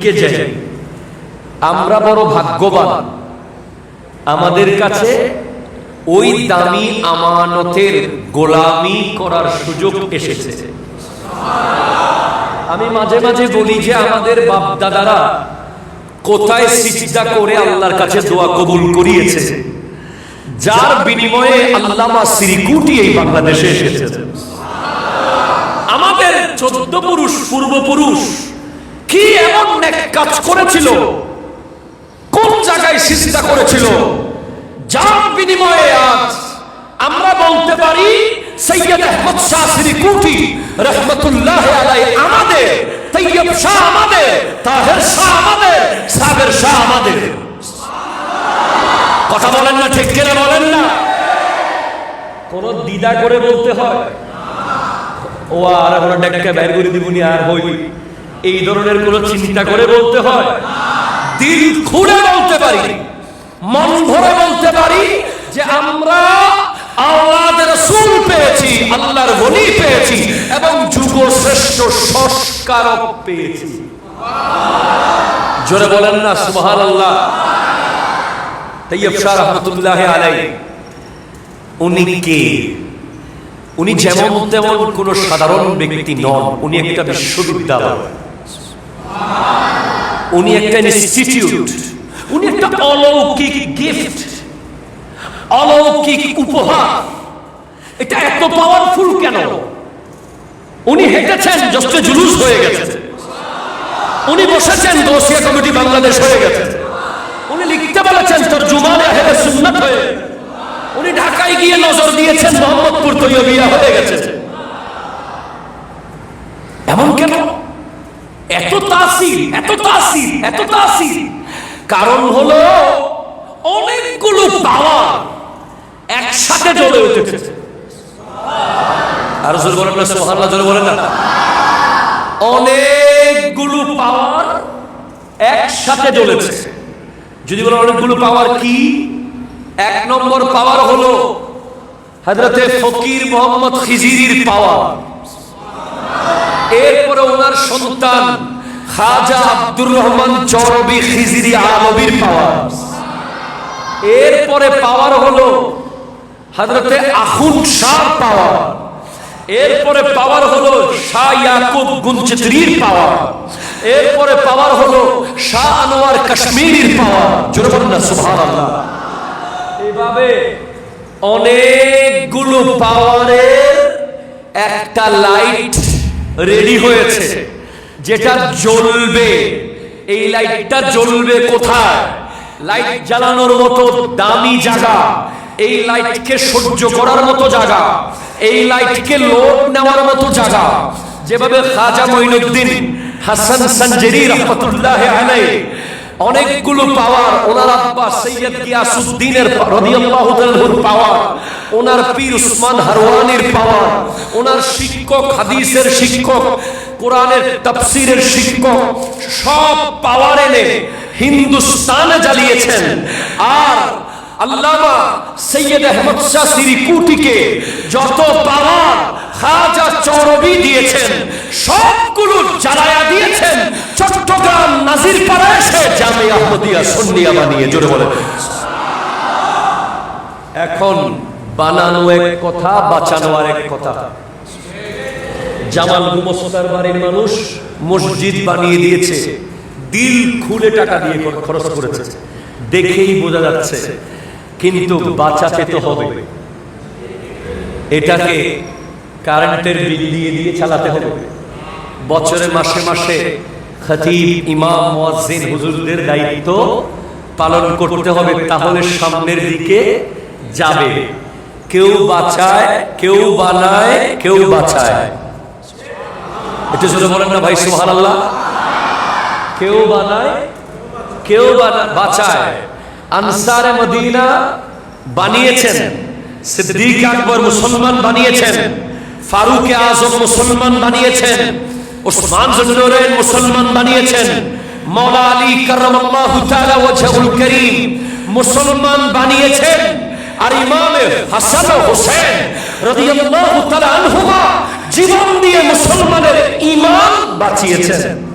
টিকে যায় আমরা বড় ভাগ্যবান। আমাদের কাছে ওই দামি আমানতের গোলামি করার সুযোগ এসেছে। আমি মাঝে মাঝে বলি যে আমাদের বাপ দাদারা কোথায় সিজদা করে আল্লাহর কাছে দোয়া কবুল করিয়েছে। যার বিনিময়ে আল্লামা সিরিকুটি এই বাংলাদেশে এসেছে। আমাদের চোদ্দ পুরুষ, পূর্বপুরুষ নেক কাজ করেছিল। কোন জায়গায় সিজদা করেছিল? যার বিনিময়ে আজ আমরা বলতে পারি, সৈয়দ আহমদ শাহ সিরিকুটি রহমতুল্লাহ আলাই আমাদের, তৈয়ব শাহ আমাদের, তাহের শাহ আমাদের, সাবের শাহ আমাদের। কথা বলেন না, ঠিক কিনা বলেন না? কোন দ্বিধা করে বলতে হয়? ও আর এখন ডেকে বের করে দিবনি আর হই। এই ধরনের কোন চিন্তা করে বলতে হয়। দিল খুলে বলতে পারি, মন ভরে বলতে পারি যে আমরা আওলাদের রাসূল পেয়েছি, আল্লাহর ওলি পেয়েছি এবং যুগ শ্রেষ্ঠ সংস্কারক পেয়েছি। জোরে বলেন না, সুবহানাল্লাহ। তৈয়ব শাহ রহমতুল্লাহ আলাই উনি কে? উনি যেমন তেমন কোন সাধারণ ব্যক্তি নন, উনি একটা বিশ্ববিদ্যালয়। উনি একটা ইনস্টিটিউট উনি একটা অলৌকিক গিফট অলৌকিক উপহার। এটা এত পাওয়ারফুল কেন? উনি হেঁটেছেন যষ্ট জুলুস হয়ে গেছে উনি বসেছেন দোষিয়া কমিটি বাংলাদেশ হয়ে গেছে উনি লিখতে বলেছেন তোর জুমানে আহেলে সুন্নাত হয়ে। উনি ঢাকায় গিয়ে নজর দিয়েছেন, মোহাম্মদপুর তৈয়বিয়া হয়ে গেছে। এমন কেন? এত তাসির এত তাসির এত তাসির। কারণ হলো অনেকগুলো পাওয়ার একসাথে জ্বলে উঠেছে। আর জোর বলেন না সোহান্লা জোর বলেন না। অনেকগুলো পাওয়ার একসাথে জ্বলেছে যদি বলেন অনেকগুলো পাওয়ার কি? এক নম্বর পাওয়ার হলো হযরতে ফকির মোহাম্মদ খিজিরির পাওয়ার। এরপরে ওনার সন্তান খাজা আব্দুর রহমান চরবি খিজিরি আলমীর পাওয়ার। এরপরে পাওয়ার হলো হযরতে আখুন শাহ পাওয়ার। এরপরে পাওয়ার হলো শাহ ইয়াকুব গুনচিত্রির পাওয়ার। এরপরে পাওয়ার হলো শাহ আনোয়ার কাশ্মীরির পাওয়ার। জোরে বলুন না, সুবহানাল্লাহ। এইভাবে অনেকগুলো পাওয়ারের একটা লাইট রেডি হয়েছে। যেটা জ্বলবে, এই লাইটটা জ্বলবে কোথায়? লাইট জ্বালানোর মতো দামি জায়গা, এই লাইটকে সহ্য করার মতো জায়গা, এই লাইটকে লোড নেওয়ার মতো জায়গা। যেভাবে খাজা মঈনুদ্দিন, হাসান সঞ্জেরি রহমতুল্লাহ আলাইহি অনেকগুলো পাওয়ার ওনার আব্বা সৈয়দ গিয়াসউদ্দিনের রাদিয়াল্লাহু তাআলার পাওয়ার ওনার পীর উসমান হারওয়ানির পাওয়ার ওনার শিক্ষক, হাদিসের শিক্ষক, কোরআনের তাফসীরের শিক্ষক, সব পাওয়ার এনে হিন্দুস্তানে জ্বালিয়েছেন। আর আল্লামা সৈয়দ আহমদ শাহ সিরিকুটিকে যত পাওয়ার খাজা চৌরবি দিয়েছেন, সবগুলো জ্বালায়া দিয়েছেন। চট্টগ্রাম নাজির পাড়ায় সে জামে আহমদিয়া সন্নিয়া বানিয়ে, জোরে বলে এখন বানানো এক কথা, বাঁচানো আর এক কথা। জামাল গুমস্তার বাড়ির মানুষ মসজিদ বানিয়ে দিয়েছে। দিল খুলে টাকা দিয়ে খরচ করেছে। দেখেই বোঝা যাচ্ছে, কিন্তু বাঁচাতে তো হবে। এটাকে কারেন্টের বিল দিয়ে দিয়ে চালাতে হবে। বছরে মাসে মাসে খতিব ইমাম মুয়াজ্জিন হুজুরদের দায়িত্ব পালন করতে হবে, তাহলে সামনের দিকে যাবে। কেউ বাঁচায় কেউ বানায়, কেউ বাঁচায় জোরে বলেন না ভাই, সুবহানাল্লাহ। কেউ বানায়, কেউ বাঁচায় আনসারে মদিনা বানিয়েছেন। সিদ্দিক আকবর মুসলমান বানিয়েছেন। ফারুক আজম মুসলমান বানিয়েছেন। ওসমান জুন্নুরাইন মুসলমান বানিয়েছেন। মাওলা আলী কারামাল্লাহু তাআলা ওয়াজহুল করিম মুসলমান বানিয়েছেন। আর ইমাম হাসান হোসেন রাদিয়াল্লাহু তাআলা আনহুমা জীবন দিয়ে মুসলমানের ঈমান বাঁচিয়েছেন।